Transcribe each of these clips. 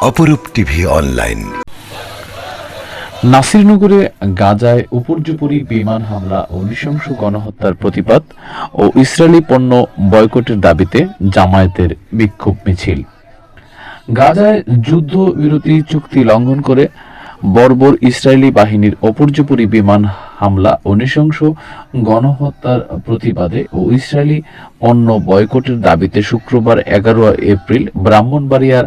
অপরূপ TV online. নাসিরনগরে গাজায় উপর্যুপরি বিমান হামলা ও নৃশংস গণহত্যার প্রতিবাদ ও ইসরায়েলি পণ্য বয়কটের দাবিতে জামায়াতের বিক্ষোভ মিছিল। গাজায় যুদ্ধবিরতি চুক্তি লঙ্ঘন করে বর্বর ইসরায়েলি বাহিনীর অপর্যুপরি বিমান হামলা ও নৃশংস গণহত্যার প্রতিবাদে ও ইসরায়েলি পণ্য বয়কটের দাবিতে শুক্রবার এগারো এপ্রিল ব্রাহ্মণবাড়িয়ার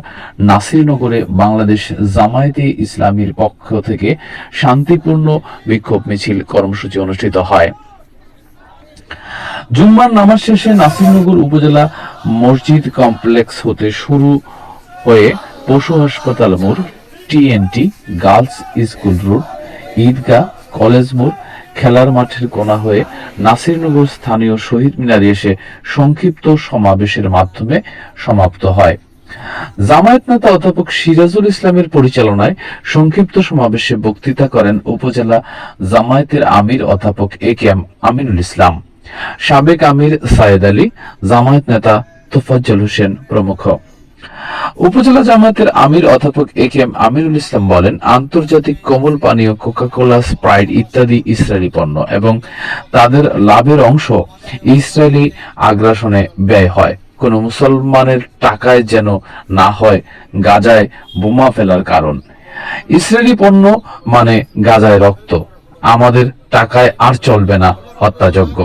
নাসিরনগরে বাংলাদেশ জামায়াতে ইসলামীর পক্ষ থেকে শান্তিপূর্ণ বিক্ষোভ মিছিল কর্মসূচি অনুষ্ঠিত হয়। জুম্মার নামাজ শেষে নাসিরনগর উপজেলা মসজিদ কমপ্লেক্স হতে শুরু হয়ে পশু হাসপাতাল মোড়, TNT, girls school road, Eidgah college মোড়, খেলার মাঠের কোনা হয়ে নাসিরনগর স্থানীয় শহীদ মিনারে এসে সংক্ষিপ্ত সমাবেশের মাধ্যমে সমাপ্ত হয়। জামায়াত নেতা অধ্যাপক সিরাজুল ইসলামের পরিচালনায় সংক্ষিপ্ত সমাবেশে বক্তৃতা করেন উপজেলা জামায়াতের আমির অধ্যাপক এ কে এম আমিনুল ইসলাম। সাবেক আমির সায়েদ আলী, জামায়াত নেতা তোফাজ্জল হোসেন প্রমুখ। উপজেলা জামায়াতের আমির অধ্যাপক এ কে এম আমিরুল ইসলাম বলেন, আন্তর্জাতিক কোমল পানীয় কোকাকোলা, স্প্রাইট ইত্যাদি ইসরায়েলি পণ্য এবং তাদের লাভের অংশ ইসরায়েলি আগ্রাসনে ব্যয় হয়। কোন মুসলমানের টাকায় যেন না হয়, গাজায় বোমা ফেলার কারণ। ইসরায়েলি পণ্য মানে গাজায় রক্ত। আমাদের টাকায় আর চলবে না। হত্যাযজ্ঞ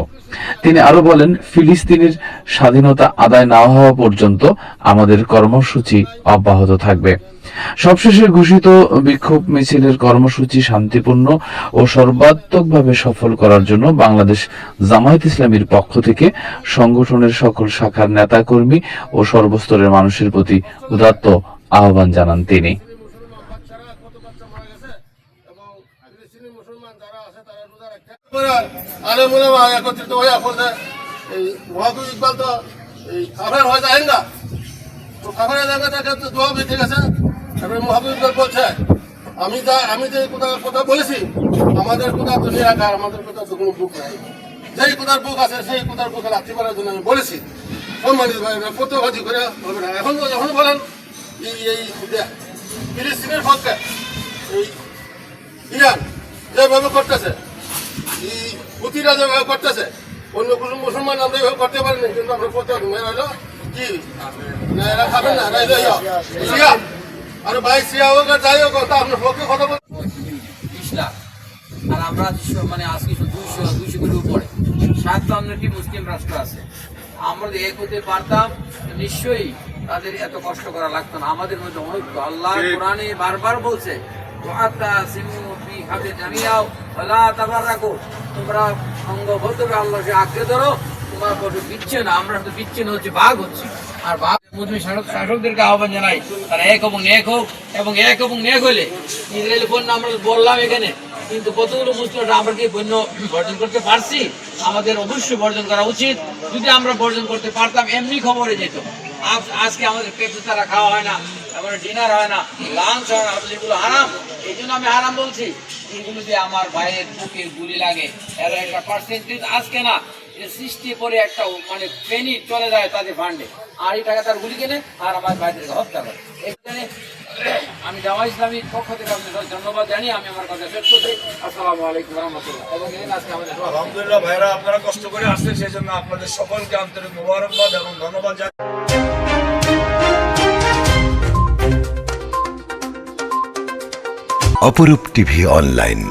তিনি আরও বলেন, ফিলিস্তিনের স্বাধীনতা আদায় না হওয়া পর্যন্ত আমাদের কর্মসূচি অব্যাহত থাকবে। সবশেষে ঘোষিত বিক্ষোভ মিছিলের কর্মসূচি শান্তিপূর্ণ ও সর্বাত্মকভাবে সফল করার জন্য বাংলাদেশ জামায়াত ইসলামীর পক্ষ থেকে সংগঠনের সকল শাখার নেতাকর্মী ও সর্বস্তরের মানুষের প্রতি উদাত্ত আহ্বান জানান তিনি এবং ফিলিস্তিনি মুসলমান যারা আছে তারা হয় একত্রিত হয়ে বলতে এই মহাদুর ইকবাল তো এই কাফের হয়ে যায় তো কাফের দোয়া ঠিক আছে এবার মহাদুর ইকবাল বলছে, আমি যা, আমি যে কথা কথা বলেছি, আমাদের কথা দুনিয়া কার আমাদের কথা তো কোনো বুক নাই। যেই কোথার বুক আছে, সেই কোথার বুকে রাখতে পারার জন্য আমি বলেছি। সম্মানিত ভাই প্রত্যেকবাদী করে হবে এখন যখন বলেন, এই এই ফিলিস্তিনের পক্ষে এই ইরান যেভাবে করতেছে এই হুতিরা যেভাবে করতেছে। অন্য কোনো মুসলমান আমরা এভাবে করতে পারিনি কিন্তু আমরা করতে পারি এরা হলো কি? না এরা খাবেন না এরা সিয়া। আর ভাই সিয়া হোক আর যাই হোক তা আপনার পক্ষে কথা বল আর আমরা দুশো- মানে আজকে দুইশো দুইশো কোটি উপরে। সাতান্নটি মুসলিম রাষ্ট্র আছে। আমরা যদি এক হতে পারতাম নিশ্চয়ই তাদের এত কষ্ট করা লাগতো না। আমাদের মধ্যে ঐক্য আল্লাহ কোরআনে বারবার বলছে ওয়াতা সিমু ফি হাবে জামিয়াও ওয়ালা তাবাররাকু তোমরা সঙ্গবদ্ধভাবে আল্লাহকে আঁকড়ে ধরো, তোমার কোনো বিচ্ছিন্ন, আমরা তো বিচ্ছিন্ন হচ্ছে বাঘ হচ্ছে। আর বাঘ মুসলিম শাসক শাসকদেরকে আহ্বান জানাই, তারা এক এবং এক হোক, এবং এক এবং এক হলে ইসরায়েলি পণ্য আমরা বললাম এখানে, কিন্তু কতগুলো মুসলিমরা আমরা কি পণ্য বর্জন করতে পারছি? আমাদের অবশ্যই বর্জন করা উচিত। যদি আমরা বর্জন করতে পারতাম, এমনি খবরে যেত। আজ- আজকে আমাদের পেটে তারা খাওয়া হয় না। তারপরে ডিনার হয় না লাঞ্চ হয় না এগুলো হারাম, এই জন্য আমি হারাম বলছি। এগুলো যে আমার ভাইয়ের বুকে গুলি লাগে। এর একটা পার্সেন্টেজ আজকে না সৃষ্টি করে একটা মানে পেনি চলে যায় তাদের ফান্ডে আর এই টাকা তার গুলি কেনে, আর আমার ভাইদেরকে হত্যা করে। এখানে আমি জামা ইসলামীর পক্ষ থেকে আপনাদের ধন্যবাদ জানি আমি আমার কথা শেষ করছি। আসসালামু আলাইকুম রহমতুল্লাহ। এবং এখানে আজকে আমাদের। আলহামদুলিল্লাহ ভাইরা আপনারা কষ্ট করে আসছেন, সেই জন্য আপনাদের সকলকে আন্তরিক মোবারকবাদ এবং ধন্যবাদ জানাই অপরূপ টিভি অনলাইন।